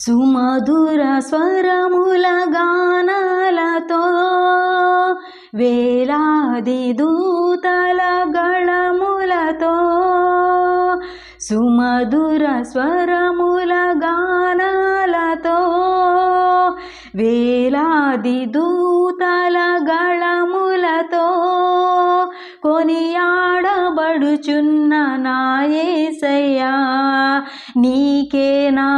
సుమధుర స్వరముల గానాలతో వేలాది దూతల గళములతో సుమధుర స్వరముల గానాలతో వేలాది దూతల గళములతో కొనియాడబడుచున్న నాయసయ్యా నీకే నా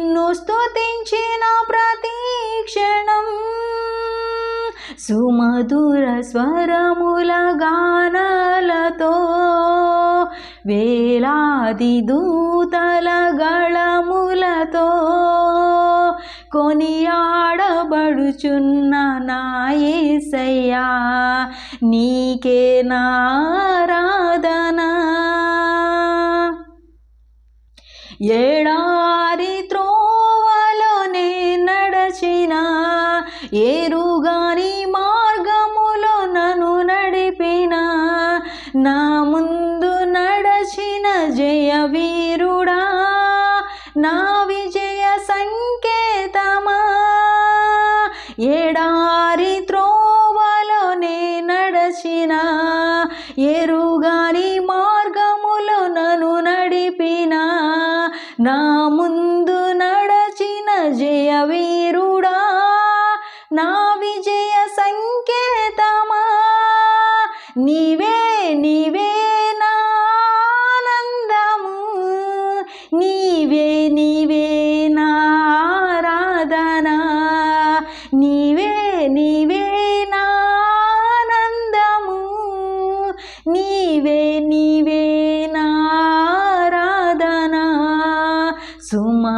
నిన్ను స్తుతించిన ప్రతి క్షణం సుమధుర స్వరముల గానాలతో వేలాది దూతల గళములతో కొనియాడబడుచున్న నాయసయ్యా నీకే నారాధనా. ఏడా నా ముందు నడచిన జయ వీరుడా నా విజయ సంకేతమా? ఏడారి త్రోవలోనే నడచిన ఎరుగాని మార్గములో నన్ను నడిపిన నా ముందు నడచిన జయ వీరుడా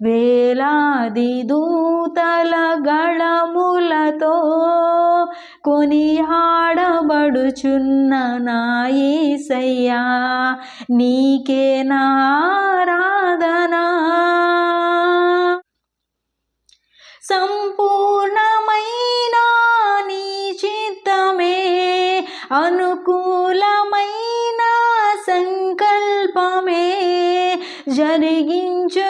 వేలాది దూతల గళములతో కొనియాడబడుచున్న నాయసయ్యా నీకే నారాధనా సంపూర్ణమైన నీ చిత్తమే అనుకూలమైన సంకల్పమే జరిగించు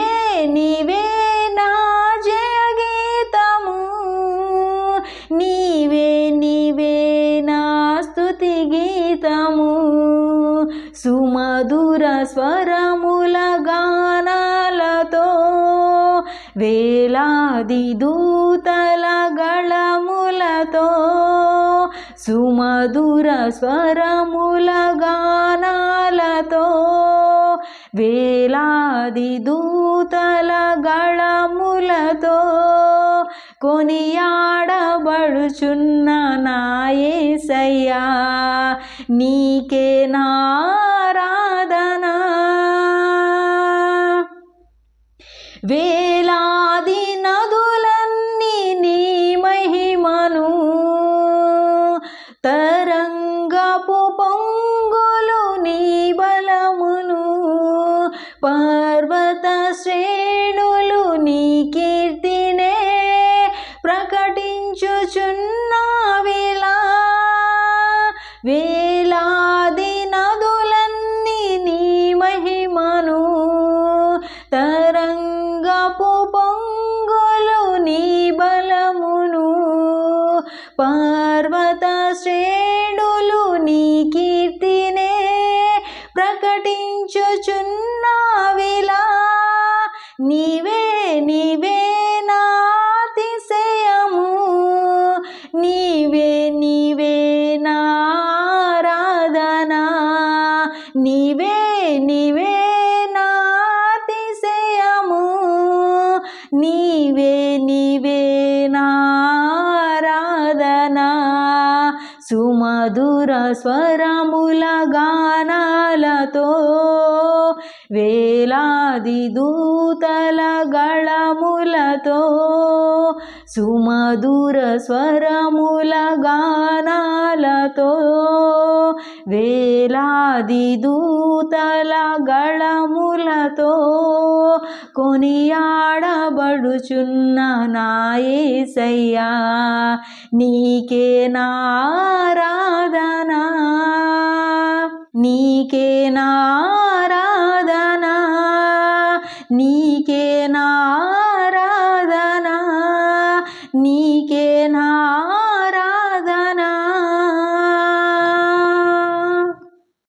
నీవే నీవే నా జయగీతము. నీవే నీవే నా స్థుతి గీతము. సుమధుర స్వరముల గానాలతో వేలాది దూతల గళములతో సుమధుర స్వరముల వేలాది దూతల గళములతో కొనియాడబడుచున్న నాయసయ్యా నీకే నా తరంగపు పొంగులు నీ బలమును పర్వత శ్రేణులు నీ కీర్తినే ప్రకటించుచున్న సుమధుర స్వరముల గానాలతో వేలాది దూతల గళములతో సుమధుర స్వరముల గానాలతో వేలాది దూతల గళములతో కొనియాడబడుచున్న నాయసయ్యా నీకే నా ఆరాధనా నీకే నారాధనా నీ